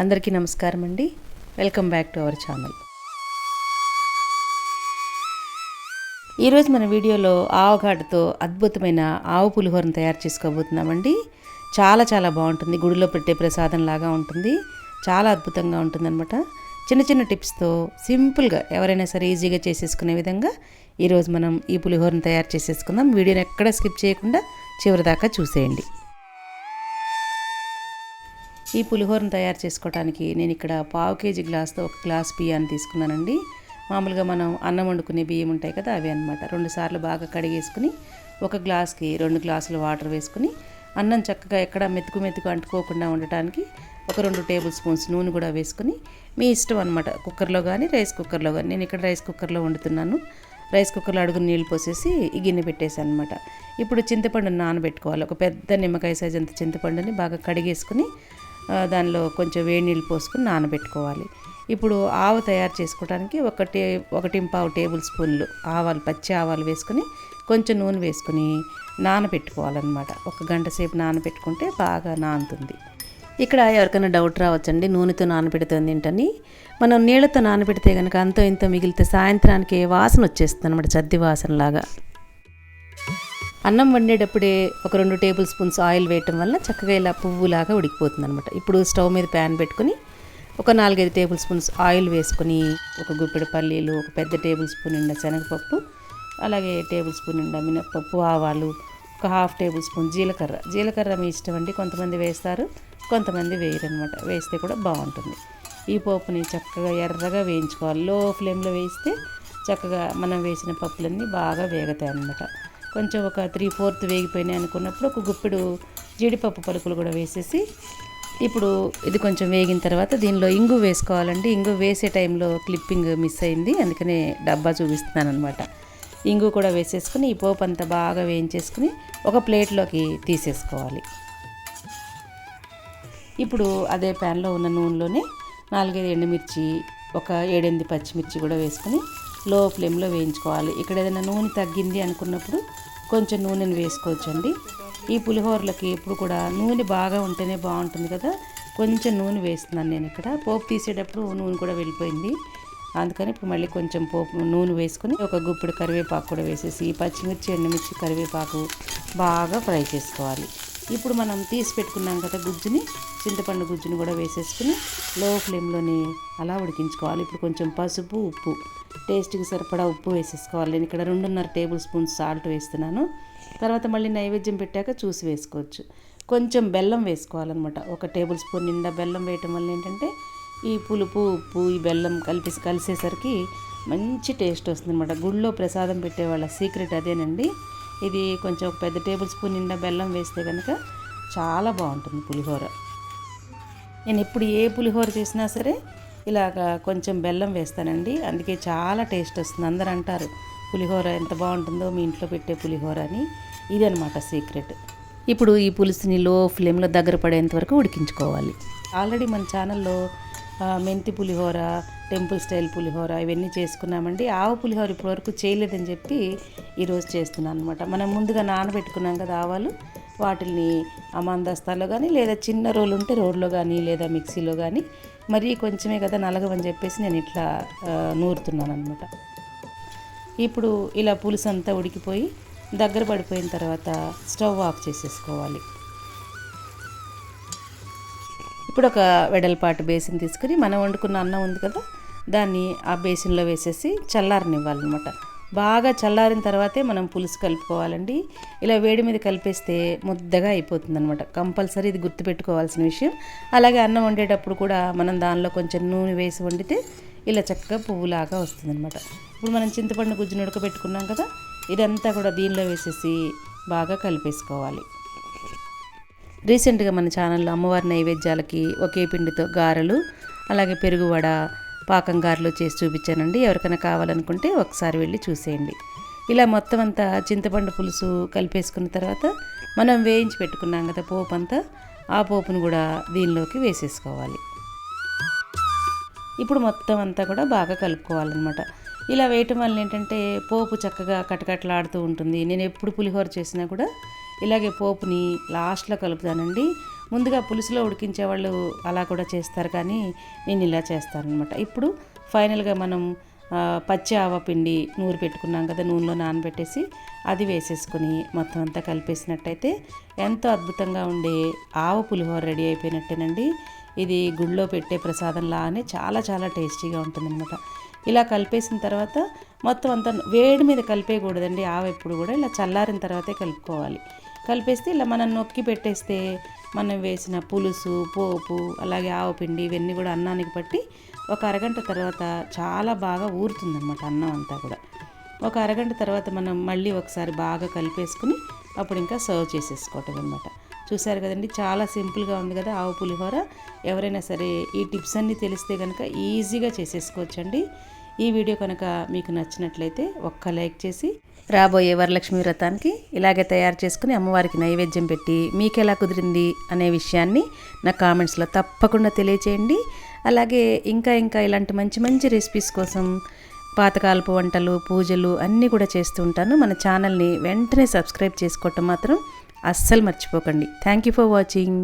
అందరికీ నమస్కారం అండి. Welcome back to our channel. ఈరోజు మన వీడియోలో ఆవకాడతో అద్భుతమైన ఆవు పులిహోరను తయారు చేసుకోబోతున్నామండి. చాలా చాలా బాగుంటుంది. గుడిలో పెట్టే ప్రసాదం లాగా ఉంటుంది. చాలా అద్భుతంగా ఉంటుందన్నమాట. చిన్న చిన్న టిప్స్తో సింపుల్గా ఎవరైనా సరే ఈజీగా చేసేసుకునే విధంగా ఈరోజు మనం ఈ పులిహోరను తయారు చేసేసుకుందాం. వీడియోని ఎక్కడ స్కిప్ చేయకుండా చివరిదాకా చూసేయండి. ఈ పులిహోరను తయారు చేసుకోవడానికి నేను ఇక్కడ పావు కేజీ గ్లాస్తో ఒక గ్లాస్ బియ్యాన్ని తీసుకున్నానండి. మామూలుగా మనం అన్నం వండుకునే బియ్యం ఉంటాయి కదా అవి అనమాట రెండు సార్లు బాగా కడిగేసుకుని ఒక గ్లాస్కి రెండు గ్లాసులు వాటర్ వేసుకుని అన్నం చక్కగా ఎక్కడ మెతుకు మెతుకు అంటుకోకుండా ఉండటానికి ఒక రెండు టేబుల్ స్పూన్స్ నూనె కూడా వేసుకుని మీ ఇష్టం అనమాట కుక్కర్లో కానీ రైస్ కుక్కర్లో కానీ నేను ఇక్కడ రైస్ కుక్కర్లో వండుతున్నాను. రైస్ కుక్కర్లో అడుగు నీళ్ళు పోసేసి ఈ గిన్నె పెట్టేసాను అనమాట ఇప్పుడు చింతపండుని నానబెట్టుకోవాలి. ఒక పెద్ద నిమ్మకాయ సైజ్ అంత చింతపండుని బాగా కడిగేసుకుని దానిలో కొంచెం వేడి నీళ్ళు పోసుకుని నానబెట్టుకోవాలి. ఇప్పుడు ఆవు తయారు చేసుకోవడానికి ఒక ఒకటి పావు టేబుల్ స్పూన్లు ఆవాలు పచ్చి ఆవాలు వేసుకుని కొంచెం నూనె వేసుకుని నానబెట్టుకోవాలన్నమాట. ఒక గంట సేపు నానబెట్టుకుంటే బాగా నానుతుంది. ఇక్కడ ఎవరికైనా డౌట్ రావచ్చండి నూనెతో నానబెడుతుంది ఏంటని మనం నీళ్ళతో నానబెడితే కనుక అంతో ఇంతో మిగిలితే సాయంత్రానికి వాసన వచ్చేస్తుంది అనమాట చద్ది వాసనలాగా. అన్నం వండేటప్పుడే ఒక రెండు టేబుల్ స్పూన్స్ ఆయిల్ వేయటం వల్ల చక్కగా ఇలా పువ్వులాగా ఉడికిపోతుంది అనమాట ఇప్పుడు స్టవ్ మీద ప్యాన్ పెట్టుకుని ఒక నాలుగైదు టేబుల్ స్పూన్స్ ఆయిల్ వేసుకుని ఒక గుప్పెడు పల్లీలు ఒక పెద్ద టేబుల్ స్పూన్ నిండా శనగపప్పు అలాగే టేబుల్ స్పూన్ నిండా మినప్పప్పు ఆవాలు ఒక హాఫ్ టేబుల్ స్పూన్ జీలకర్ర. జీలకర్ర మీ ఇష్టం అండి కొంతమంది వేస్తారు కొంతమంది వేయరు అనమాట వేస్తే కూడా బాగుంటుంది. ఈ పోపుని చక్కగా ఎర్రగా వేయించుకోవాలి. లో ఫ్లేమ్లో వేస్తే చక్కగా మనం వేసిన పప్పులన్నీ బాగా వేగుతాయి అన్నమాట కొంచెం ఒక త్రీ ఫోర్త్ వేగిపోయినాయి అనుకున్నప్పుడు ఒక గుప్పెడు జీడిపప్పు పలుకులు కూడా వేసేసి ఇప్పుడు ఇది కొంచెం వేగిన తర్వాత దీనిలో ఇంగు వేసుకోవాలండి. ఇంగు వేసే టైంలో క్లిప్పింగ్ మిస్ అయింది. అందుకనే డబ్బా చూపిస్తున్నాను అనమాట ఇంగు కూడా వేసేసుకుని ఈ పోపు అంతా బాగా వేయించేసుకుని ఒక ప్లేట్లోకి తీసేసుకోవాలి. ఇప్పుడు అదే ప్యాన్లో ఉన్న నూనెలోనే నాలుగైదు ఎండుమిర్చి ఒక ఏడెనిమిది పచ్చిమిర్చి కూడా వేసుకుని లో ఫ్లేమ్లో వేయించుకోవాలి. ఇక్కడ ఏదైనా నూనె తగ్గింది అనుకున్నప్పుడు కొంచెం నూనెను వేసుకోవచ్చండి. ఈ పులిహోరలకి ఎప్పుడు కూడా నూనె బాగా ఉంటేనే బాగుంటుంది కదా. కొంచెం నూనె వేస్తున్నాను నేను ఇక్కడ. పోపు తీసేటప్పుడు నూనె కూడా వెళ్ళిపోయింది. అందుకని ఇప్పుడు మళ్ళీ కొంచెం పోపు నూనె వేసుకుని ఒక గుప్పుడు కరివేపాకు కూడా వేసేసి పచ్చిమిర్చి ఎండుమిర్చి కరివేపాకు బాగా ఫ్రై చేసుకోవాలి. ఇప్పుడు మనం తీసి పెట్టుకున్నాం కదా గుజ్జుని చింతపండు గుజ్జుని కూడా వేసేసుకుని లో ఫ్లేమ్లోని అలా ఉడికించుకోవాలి. ఇప్పుడు కొంచెం పసుపు ఉప్పు. టేస్ట్కి సరిపడా ఉప్పు వేసేసుకోవాలి. నేను ఇక్కడ రెండున్నర టేబుల్ స్పూన్స్ సాల్ట్ వేస్తున్నాను. తర్వాత మళ్ళీ నైవేద్యం పెట్టాక చూసి వేసుకోవచ్చు. కొంచెం బెల్లం వేసుకోవాలన్నమాట. ఒక టేబుల్ స్పూన్ నిండా బెల్లం వేయటం వల్ల ఏంటంటే ఈ పులుపు ఉప్పు ఈ బెల్లం కలిపి కలిసేసరికి మంచి టేస్ట్ వస్తుంది అనమాట గుళ్ళో ప్రసాదం పెట్టే వాళ్ళ సీక్రెట్ అదేనండి. ఇది కొంచెం ఒక పెద్ద టేబుల్ స్పూన్ నిండా బెల్లం వేస్తే కనుక చాలా బాగుంటుంది పులిహోర. నేను ఎప్పుడు ఏ పులిహోర చేసినా సరే ఇలాగ కొంచెం బెల్లం వేస్తానండి. అందుకే చాలా టేస్ట్ వస్తుంది. అందరూ అంటారు పులిహోర ఎంత బాగుంటుందో మీ ఇంట్లో పెట్టే పులిహోర అని. ఇదనమాట సీక్రెట్. ఇప్పుడు ఈ పులుసుని లో ఫ్లేమ్లో దగ్గర పడేంత వరకు ఉడికించుకోవాలి. ఆల్రెడీ మన ఛానల్లో మెంతి పులిహోర టెంపుల్ స్టైల్ పులిహోర ఇవన్నీ చేసుకున్నామండి. ఆవు పులిహోర ఇప్పటివరకు చేయలేదని చెప్పి ఈరోజు చేస్తున్నాను అనమాట మనం ముందుగా నానబెట్టుకున్నాం కదా ఆవాలు వాటిని అమాందస్తాలో కానీ లేదా చిన్న రోలు ఉంటే రోడ్లో కానీ లేదా మిక్సీలో కానీ మరీ కొంచెమే కదా నలగవని చెప్పేసి నేను ఇట్లా నూరుతున్నాను అనమాట ఇప్పుడు ఇలా పులుసు అంతా ఉడికిపోయి దగ్గర పడిపోయిన తర్వాత స్టవ్ ఆఫ్ చేసేసుకోవాలి. ఇప్పుడు ఒక వెడల్పాటు బేసిన్ తీసుకుని మనం వండుకున్న అన్నం ఉంది కదా దాన్ని ఆ బేసిన్లో వేసేసి చల్లారనివ్వాలన్నమాట. బాగా చల్లారిన తర్వాతే మనం పులుసు కలుపుకోవాలండి. ఇలా వేడి మీద కలిపేస్తే ముద్దగా అయిపోతుంది అనమాట కంపల్సరీ ఇది గుర్తుపెట్టుకోవాల్సిన విషయం. అలాగే అన్నం వండేటప్పుడు కూడా మనం దానిలో కొంచెం నూనె వేసి వండితే ఇలా చక్కగా పువ్వులాగా వస్తుంది అనమాట ఇప్పుడు మనం చింతపండు గుజ్జును ఉడకబెట్టుకున్నాం కదా ఇదంతా కూడా దీనిలో వేసేసి బాగా కలిపేసుకోవాలి. రీసెంట్గా మన ఛానల్లో అమ్మవారి నైవేద్యాలకి ఒకే పిండితో గారెలు అలాగే పెరుగువడ పాకం గారెలు చేసి చూపించానండి. ఎవరికైనా కావాలనుకుంటే ఒకసారి వెళ్ళి చూసేయండి. ఇలా మొత్తం అంతా చింతపండు పులుసు కలిపేసుకున్న తర్వాత మనం వేయించి పెట్టుకున్నాం కదా పోపు అంతా ఆ పోపును కూడా దీనిలోకి వేసేసుకోవాలి. ఇప్పుడు మొత్తం అంతా కూడా బాగా కలుపుకోవాలన్నమాట. ఇలా వేయటం వల్ల ఏంటంటే పోపు చక్కగా కటకటలాడుతూ ఉంటుంది. నేను ఎప్పుడు పులిహోర చేసినా కూడా ఇలాగే పోపుని లాస్ట్లో కలుపుతానండి. ముందుగా పులుసులో ఉడికించే వాళ్ళు అలా కూడా చేస్తారు కానీ నేను ఇలా చేస్తాను అనమాట ఇప్పుడు ఫైనల్గా మనం పచ్చి ఆవపిండి నూరు పెట్టుకున్నాం కదా నూనెలో నానబెట్టేసి అది వేసేసుకొని మొత్తం అంతా కలిపేసినట్టయితే ఎంతో అద్భుతంగా ఉండే ఆవ పులిహోర రెడీ అయిపోయినట్టేనండి. ఇది గుళ్ళో పెట్టే ప్రసాదంలానే చాలా చాలా టేస్టీగా ఉంటుందన్నమాట. ఇలా కలిపేసిన తర్వాత మొత్తం అంతా వేడి మీద కలిపేయకూడదండి. ఆవ ఎప్పుడు కూడా ఇలా చల్లారిన తర్వాతే కలుపుకోవాలి. కలిపేస్తే ఇలా మనం నొక్కి పెట్టేస్తే మనం వేసిన పులుసు పోపు అలాగే ఆవపిండి ఇవన్నీ కూడా అన్నానికి పట్టి ఒక అరగంట తర్వాత చాలా బాగా ఊరుతుందన్నమాట అన్నం అంతా కూడా. ఒక అరగంట తర్వాత మనం మళ్ళీ ఒకసారి బాగా కలిపేసుకుని అప్పుడు ఇంకా సర్వ్ చేసేసుకోవటం అనమాట చూసారు కదండి చాలా సింపుల్గా ఉంది కదా ఆవు పులిహోర. ఎవరైనా సరే ఈ టిప్స్ అన్నీ తెలిస్తే కనుక ఈజీగా చేసేసుకోవచ్చండి. ఈ వీడియో కనుక మీకు నచ్చినట్లయితే ఒక్క లైక్ చేసి రాబోయే వరలక్ష్మి వ్రతానికి ఇలాగే తయారు చేసుకుని అమ్మవారికి నైవేద్యం పెట్టి మీకు ఎలా కుదిరింది అనే విషయాన్ని నా కామెంట్స్లో తప్పకుండా తెలియచేయండి. అలాగే ఇంకా ఇంకా ఇలాంటి మంచి మంచి రెసిపీస్ కోసం పాతకాలపు వంటలు పూజలు అన్నీ కూడా చేస్తూ ఉంటాను. మన ఛానల్ని వెంటనే సబ్స్క్రైబ్ చేసుకోవటం మాత్రం అస్సలు మర్చిపోకండి. Thank you for watching.